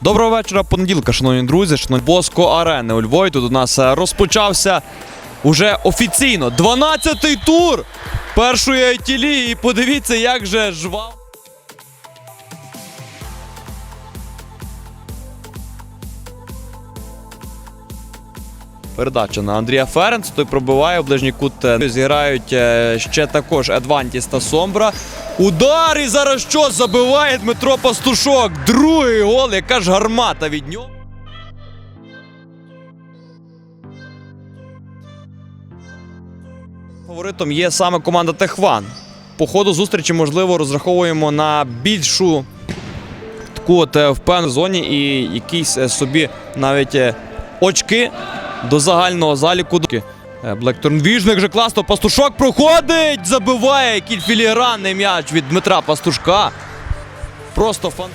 Доброго вечора, понеділка, шановні друзі, шановні Боско Арени у Львові. Тут у нас е, розпочався уже офіційно 12-й тур першої АйТі-ліги. І подивіться, як же жвав. Передача на Андрія Ференц. Той пробиває в ближній кут. е, Зіграють е, ще також Едвантіс та Сомбра. Удар і зараз що забиває Дмитро Пастушок. Другий гол, яка ж гармата від нього. Фаворитом є саме команда Техван. По ходу зустрічі, можливо, розраховуємо на більшу таку от е, впевнену зоні і якісь собі навіть очки до загального заліку. Блекторн Віжник вже класно. Пастушок проходить, забиває філігранний м'яч від Дмитра Пастушка. Просто фан.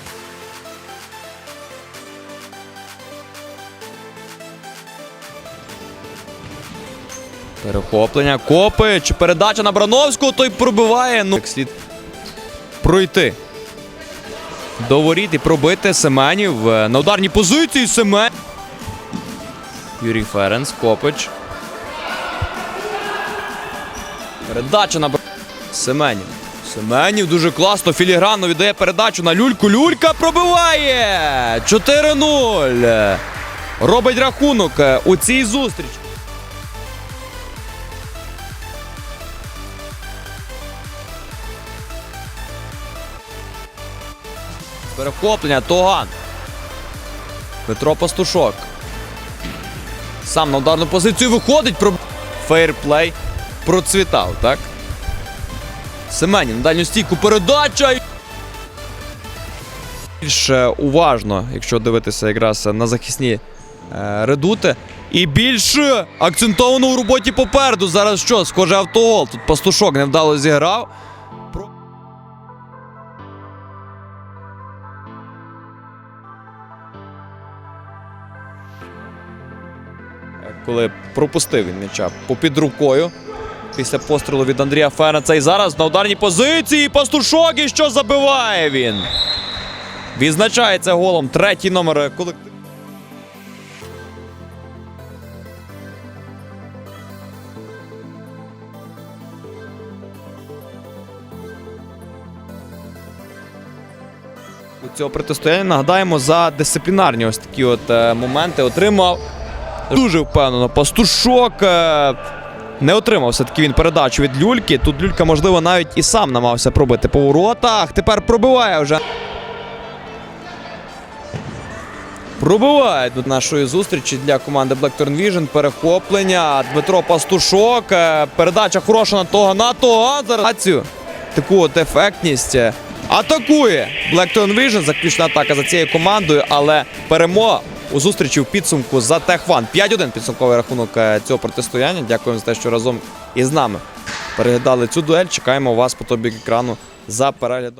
Перехоплення, Копич, передача на Брановського, той пробиває. Ну, слід пройти. До воріт і пробити Семенів е, на ударній позиції Семен. Юрій Ференц, Копич. Передача на Семенів. Семенів дуже класно. Філігранно віддає передачу на люльку. Люлька пробиває! 4-0. Робить рахунок е, у цій зустрічі. Перехоплення, Тоган. Петро Пастушок. Сам на ударну позицію виходить. Про... Фейрплей процвітав, так? Семенів на дальню стійку передача. Більш е, уважно, якщо дивитися якраз на захисні е, редути. І більш е, акцентовано у роботі попереду. Зараз що? Схоже автогол. Тут пастушок невдало зіграв. Коли пропустив він м'яча попід рукою після пострілу від Андрія Ференца. І зараз на ударній позиції пастушок і що забиває він. Відзначається голом третій номер колективу. У цього протистояння нагадаємо за дисциплінарні ось такі от е, моменти отримав Дуже впевнено. Пастушок е, не отримав все-таки він передачу від люльки. Тут люлька, можливо, навіть і сам намагався пробити по воротах. Тепер пробиває вже. Пробиває до нашої зустрічі для команди Blackturn Vision. Перехоплення. Дмитро Пастушок. Е, Передача хороша на того на того. Зараз таку от ефектність. е, Атакує Blackturn Vision. Заключна атака за цією командою, але перемога у зустрічі в підсумку за Техван. 5-1 підсумковий рахунок е, цього протистояння. Дякуємо за те, що разом із нами переглядали цю дуель. Чекаємо вас по тобі екрану за переглядом.